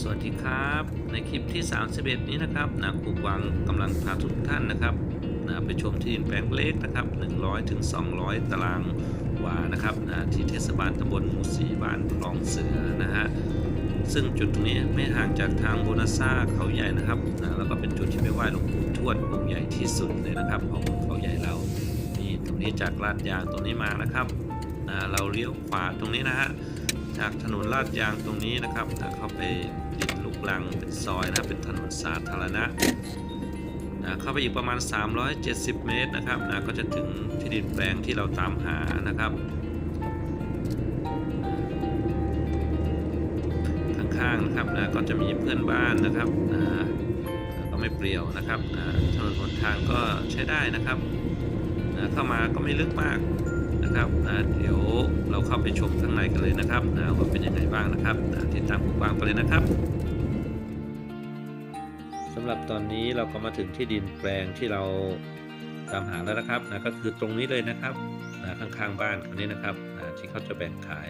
สวัสดีครับ ในคลิปที่ 31 นี้นะครับนะครูกวางกำลังพาทุกท่านนะครับนะไปชมที่ดินแปลงเล็กนะครับ 100ถึง200 ตารางวานะครับนะที่เทศบาลตำบลหมู่สีบ้านคลองเสือนะฮะซึ่งจุดตรงนี้ไม่ห่างจากทางโบนาซาเขาใหญ่นะครับนะแล้วก็เป็นจุดที่ไปไหว้หลวงปู่ทวดองค์ใหญ่ที่สุดเลยนะครับของเขาใหญ่เรานี่ตรงนี้จากลาดยางตรงนี้มานะครับนะเราเลี้ยวขวาตรงนี้นะฮะ จากถนนลาดยางตรงนี้นะครับเข้าไปดินลูกลังเป็นซอยนะเป็นถนนสาธารณะนะเข้าไปอีกประมาณ 370 เมตรนะครับนะก็จะถึงที่ดินแปลงที่เราตามหานะครับข้างๆนะครับนะก็จะมีเพื่อนบ้านนะครับนะก็ไม่เปลี่ยวนะครับนะถนนหนทางก็ใช้ได้นะครับนะเข้ามาก็ไม่ลึกมาก นะครับนะเดี๋ยวเราเข้าไปชมข้างในกันเลยนะครับนะว่าเป็นยังไงบ้างนะครับนะติดตามคุณกวางไปเลยนะครับสำหรับตอนนี้เราก็มาถึงที่ดินแปลงที่เราตามหาแล้วนะครับนะก็คือตรงนี้เลยนะครับนะข้างๆบ้านคันนี้นะครับนะที่เขาจะแบ่งขาย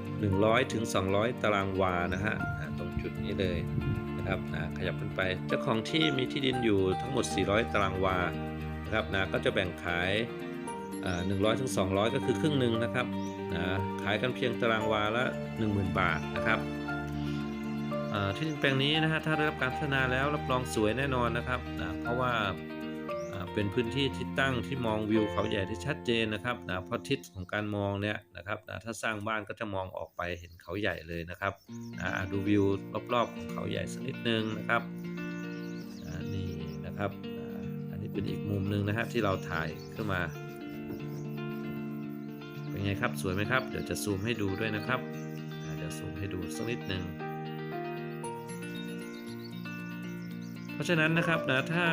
100ถึง200 ตารางวานะฮะนะตรงจุดนี้เลยนะครับนะขยับขึ้นไปเจ้าของที่มีที่ดินอยู่ทั้งหมด 400 ตารางวานะครับนะก็จะแบ่งขาย หนึ่งร้อยถึงสองร้อยก็คือครึ่งหนึ่งนะครับนะขายกันเพียงตารางวาละ 10,000 บาทนะครับที่ดินแปลงนี้นะฮะถ้าได้รับการพัฒนาแล้วรับรองสวยแน่นอนนะครับนะเพราะว่าเป็นพื้นที่ที่ตั้งที่มองวิวเขาใหญ่ที่ชัดเจนนะครับนะเพราะทิศของการมองเนี่ยนะครับนะถ้าสร้างบ้านก็จะมองออกไปเห็นเขาใหญ่เลยนะครับนะดูวิวรอบๆของเขาใหญ่สักนิดนึงนะครับนี่นะครับ อันนี้เป็นอีกมุมหนึ่งนะฮะที่เราถ่ายขึ้นมา เป็นไงครับสวยไหมครับ เดี๋ยวจะซูมให้ดูด้วยนะครับเดี๋ยวซูมให้ดูสักนิดหนึ่งเพราะฉะนั้นนะครับนะถ้า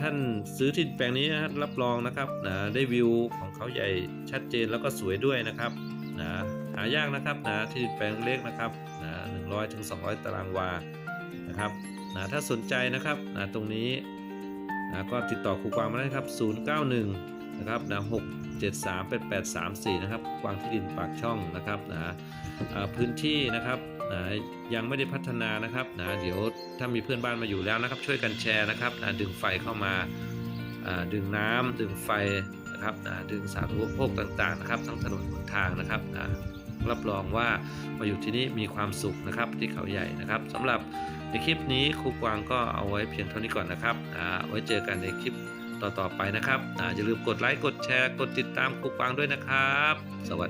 ท่านซื้อที่ดินแปลงนี้นะรับรองนะครับนะได้วิวของเขาใหญ่ชัดเจนแล้วก็สวยด้วยนะครับนะหายากนะครับนะที่ดินแปลงเล็กนะครับนะหนึ่งร้อยถึงสองร้อยตารางวานะครับนะถ้าสนใจนะครับนะตรงนี้นะก็ติดต่อครูกวางมาได้ครับ 091 นะครับนะ6 7 3 8 8 3 4นะครับกวางที่ดินปากช่องนะครับนะพื้นที่นะครับนะยังไม่ได้พัฒนานะครับนะเดี๋ยวถ้ามีเพื่อนบ้านมาอยู่แล้วนะครับ ช่วยกันแชร์นะครับนะดึงไฟเข้ามาดึงน้ำดึงไฟนะครับนะดึงสาธารณูปโภคต่างๆนะครับทั้งถนนหนทางนะครับนะรับรองว่ามาอยู่ที่นี่มีความสุขนะครับที่เขาใหญ่นะครับสำหรับในคลิปนี้ครูกวางก็เอาไว้เพียงเท่านี้ก่อนนะครับอ่าไว้เจอกันในคลิป ต่อๆไปนะครับอย่าลืมกดไลค์กดแชร์กดติดตามครูกวางด้วยนะครับ สวัสดี